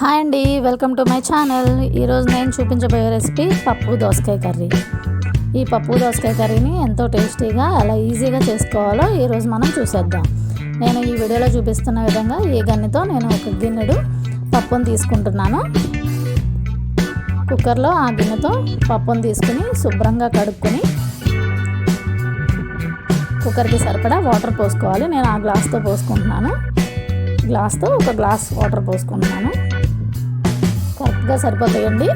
Hi అండి welcome to my channel. ఈరోజు నేను చూపించబోయే రెసిపీ పప్పు దోసకాయ కర్రీ. ఈ పప్పు దోసకాయ కర్రీని ఎంతో టేస్టీగా ఎలా ఈజీగా చేసుకోవాలో ఈరోజు మనం చూసేద్దాం. నేను ఈ వీడియోలో చూపిస్తున్న విధంగా ఈ గన్నెతో నేను ఒక గిన్నెడు పప్పును తీసుకుంటున్నాను. కుక్కర్లో ఆ గిన్నెతో పప్పును తీసుకుని శుభ్రంగా కడుక్కొని కుక్కర్కి సరిపడా వాటర్ పోసుకోవాలి. నేను ఆ గ్లాస్తో పోసుకుంటున్నాను. గ్లాస్తో ఒక గ్లాస్ వాటర్ పోసుకుంటున్నాను. కరెక్ట్గా సరిపోతాయండి.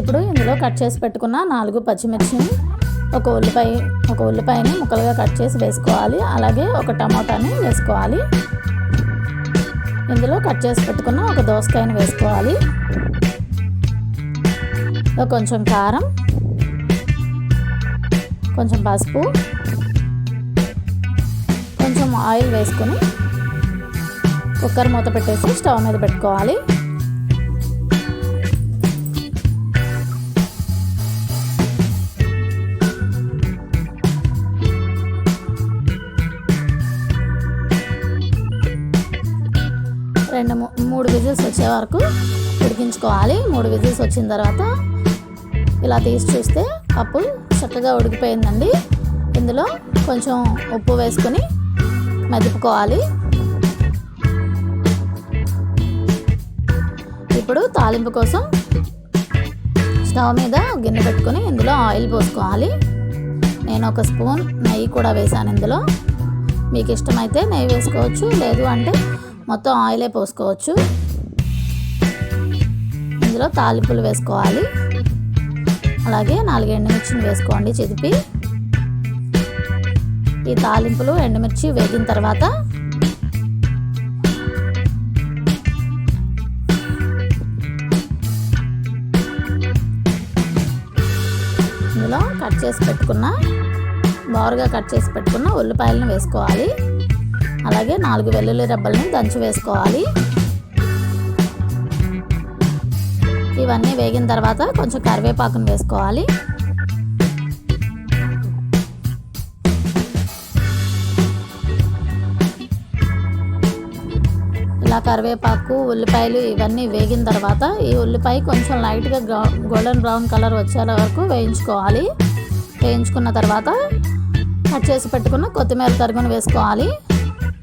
ఇప్పుడు ఇందులో కట్ చేసి పెట్టుకున్న నాలుగు పచ్చిమిర్చిని ఒక ఉల్లిపాయ ఒక ఉల్లిపాయని ముక్కలుగా కట్ చేసి వేసుకోవాలి. అలాగే ఒక టమాటాని వేసుకోవాలి. ఇందులో కట్ చేసి పెట్టుకున్న ఒక దోసకాయని వేసుకోవాలి. కొంచెం కారం కొంచెం పసుపు ఆయిల్ వేసుకొని కుక్కర్ మూత పెట్టేసి స్టవ్ మీద పెట్టుకోవాలి. రెండు మూడు విజిల్స్ వచ్చే వరకు ఉడికించుకోవాలి. మూడు విజిల్స్ వచ్చిన తర్వాత ఇలా తీసి చూస్తే పప్పు చక్కగా ఉడికిపోయిందండి. ఇందులో కొంచెం ఉప్పు వేసుకొని మెదుపుకోవాలి. ఇప్పుడు తాలింపు కోసం స్టవ్ మీద గిన్నె పెట్టుకొని ఇందులో ఆయిల్ పోసుకోవాలి. నేను ఒక స్పూన్ నెయ్యి కూడా వేసాను ఇందులో. మీకు ఇష్టమైతే నెయ్యి వేసుకోవచ్చు లేదు అంటే మొత్తం ఆయిలే పోసుకోవచ్చు. ఇందులో తాలింపులు వేసుకోవాలి. అలాగే నాలుగు ఎండుమిర్చిని వేసుకోండి చిదిపి ఈ తాలింపులు ఎండుమిర్చి వేగిన తర్వాత ఇందులో కట్ చేసి పెట్టుకున్న బారుగా కట్ చేసి పెట్టుకున్న ఉల్లిపాయలను వేసుకోవాలి. అలాగే నాలుగు వెల్లుల్లి రెబ్బల్ని దంచి వేసుకోవాలి. ఇవన్నీ వేగిన తర్వాత కొంచెం కరివేపాకును వేసుకోవాలి. ఇలా కరివేపాకు ఉల్లిపాయలు ఇవన్నీ వేగిన తర్వాత ఈ ఉల్లిపాయ కొంచెం లైట్గా గోల్డెన్ బ్రౌన్ కలర్ వచ్చే వరకు వేయించుకోవాలి. వేయించుకున్న తర్వాత కట్ చేసి పెట్టుకున్న కొత్తిమీర తరుగును వేసుకోవాలి.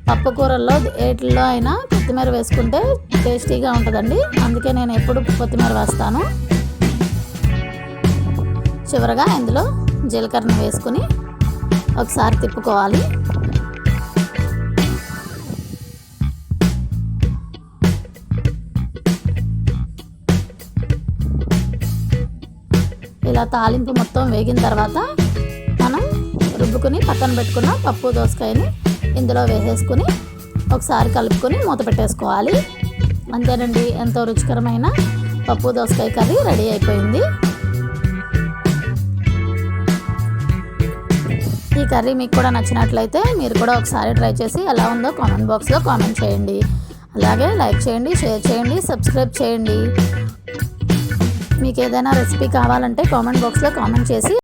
పప్పు కూరల్లో ఏటిల్లో అయినా కొత్తిమీర వేసుకుంటే టేస్టీగా ఉంటుందండి. అందుకే నేను ఎప్పుడు కొత్తిమీర వేస్తాను. చివరగా ఇందులో జీలకర్రను వేసుకుని ఒకసారి తిప్పుకోవాలి. ఇలా తాలింపు మొత్తం వేగిన తర్వాత మనం రుబ్బుకుని పక్కన పెట్టుకున్న పప్పు దోసకాయని ఇందులో వేసేసుకుని ఒకసారి కలుపుకొని మూత పెట్టేసుకోవాలి. అంతేనండి ఎంతో రుచికరమైన పప్పు దోసకాయ కర్రీ రెడీ అయిపోయింది. ఈ కర్రీ మీకు కూడా నచ్చినట్లయితే మీరు కూడా ఒకసారి ట్రై చేసి ఎలా ఉందో కామెంట్ బాక్స్లో కామెంట్ చేయండి. అలాగే లైక్ చేయండి షేర్ చేయండి సబ్స్క్రైబ్ చేయండి. మీకు ఏదైనా రెసిపీ కావాలంటే కామెంట్ బాక్స్లో కామెంట్ చేసి